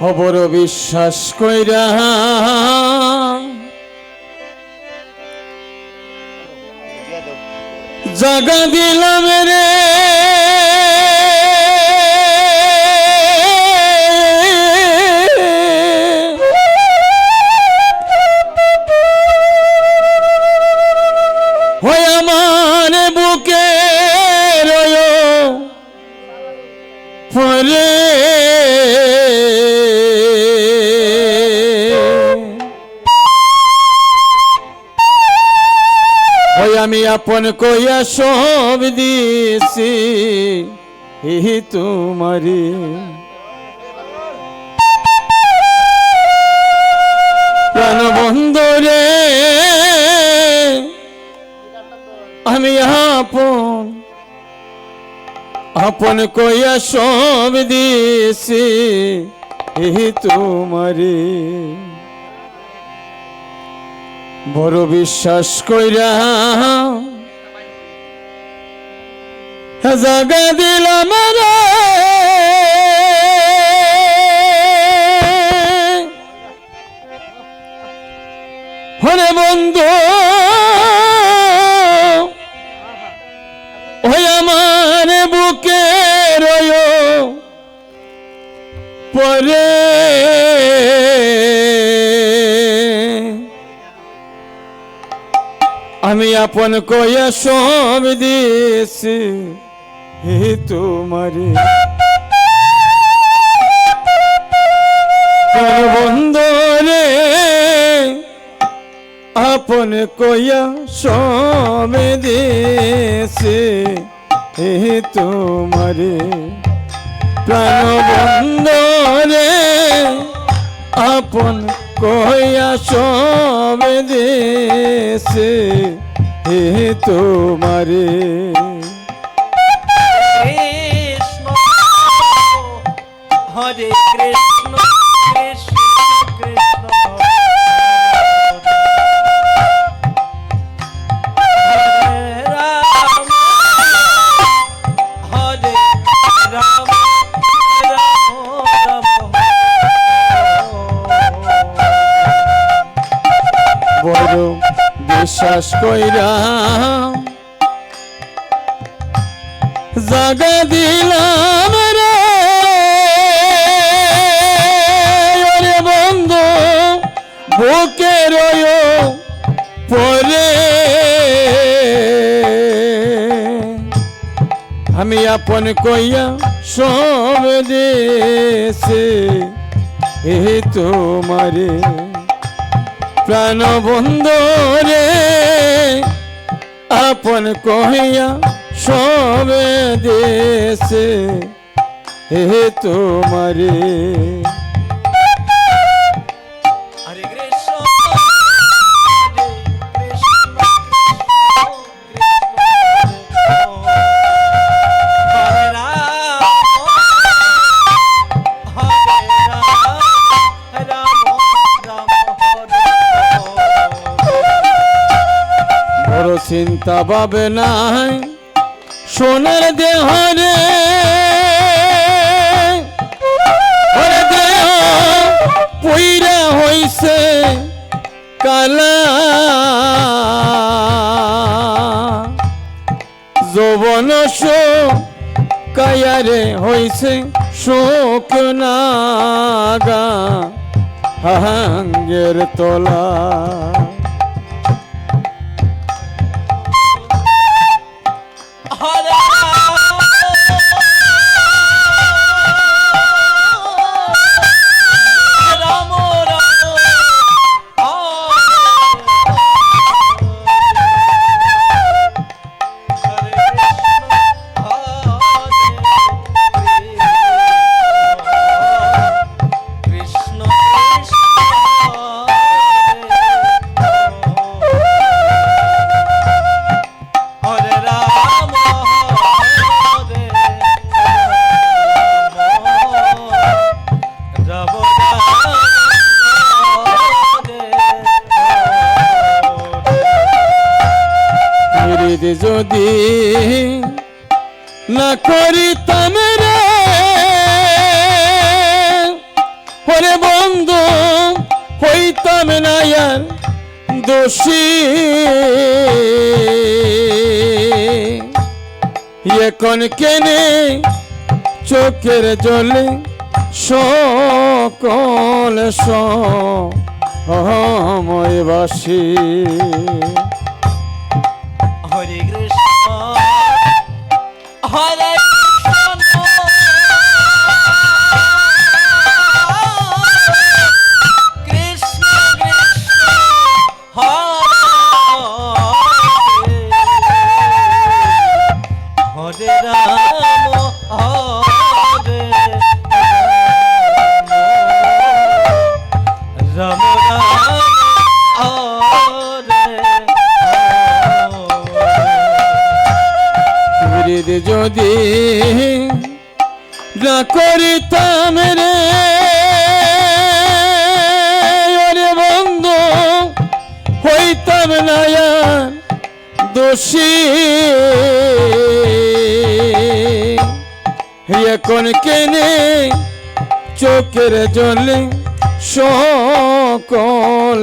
অবর বিশ্বাস কইরা। জাগা দিলাম রে। আপন কইয়া সব দিছি, হি তোমারি। প্রাণ বন্ধরে আমি আপন। আপন কইয়া সব দিছি হি, তোমারি। বড় বিশ্বাস কইরা জাগা দিলাম রে। হরে বন্ধু, ওই আমার বুকে রয়। পরে আমি আপন কয়া সব দিয়েছি। হে তোমারে। বন্ধরে, আপন কয়া সব দিয়েছি। হে তোমারে। প্রাণ বন্ধরে, আপন কয়া সব দেশে হে তোমারে। জাগা দিলাম রে। বন্ধু, বুকে রয় পরে। আমি আপন কইয়া সব দেশে হে তোমারে প্রাণ বন্ধরে আপন কহিয়া সবে দেশে হে তোমারে। চিন্তা পাবে নাই সোনার দেহরে ওরে দেহ পুইরা হইছে কালা। যৌবন কায়ারে হইছে শোক নাগা হাঙ্গের তোলা। দোষী এখন কেনে চোখের জলে সকল সময়বাসী হরে কৃষ্ণ হরে যদি না করিতাম রে, ওরে বন্ধু, হইতাম না দোষী। এখন কেনে চোখের জলে সকল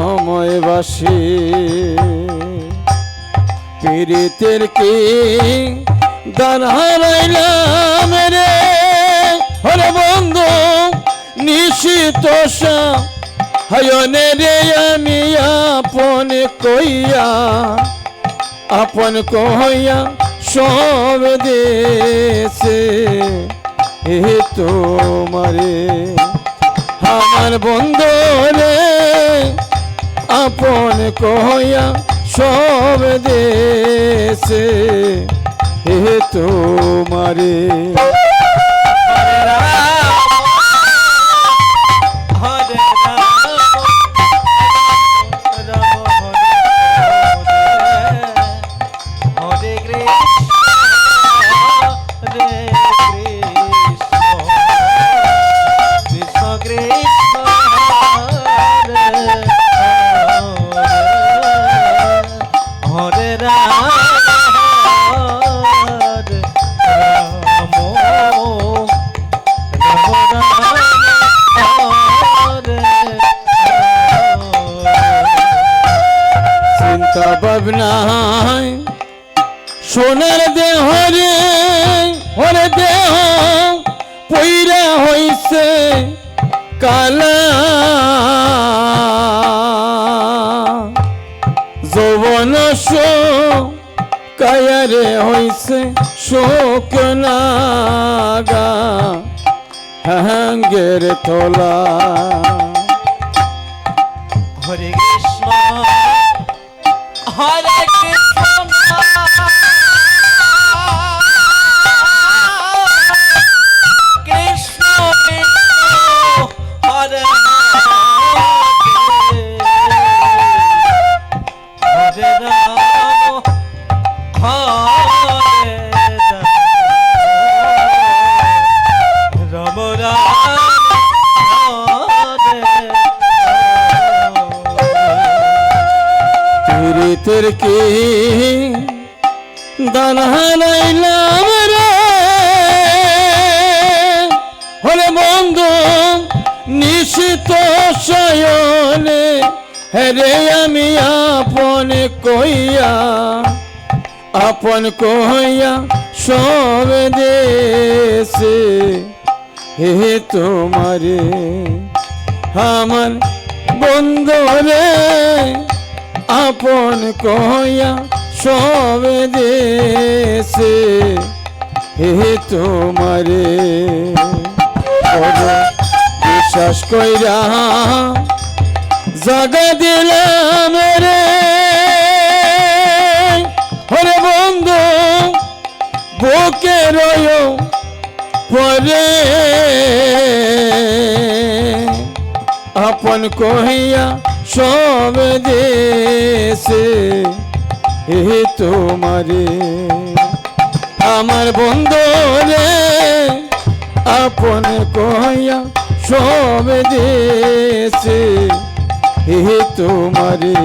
সময়বাসী পীড়িতের কি দান হারাইলাম রে হরে বন্ধু, নিশিত হয়নে রে আমি আপন কইয়া আপন কইয়া সব দেশে হে তোমারে, আমার বন্ধু রে আপন কহয়া সব দেশে হে তোমারে। চিন্তা ভাবনায় সোনার দেহ রে, ওরে দেহ পইরা হইছে কালা। যৌবন কায়ারে হইছে শোক নাগা হাঙ্গের তোলা হরে কৃষ্ণ পীড়িতের কি? দান হারাইলাম রে। হলে বন্ধু নিশিত শয়নে হেরে আমি আপন কইয়া আপন কইয়া সব দেশে হে তোমারে, আমার বন্ধু রে। আপন কয়া সব দেশে হে তোমারে। বিশ্বাস কইরা জাগা দিলাম রে। ওরে বন্ধু, বুকে রয় পরে। আপন কহিয়া সব দেশে হে তোমারে। আমার বন্ধু রে আপন কহিয়া সব দেশে হে তোমারে।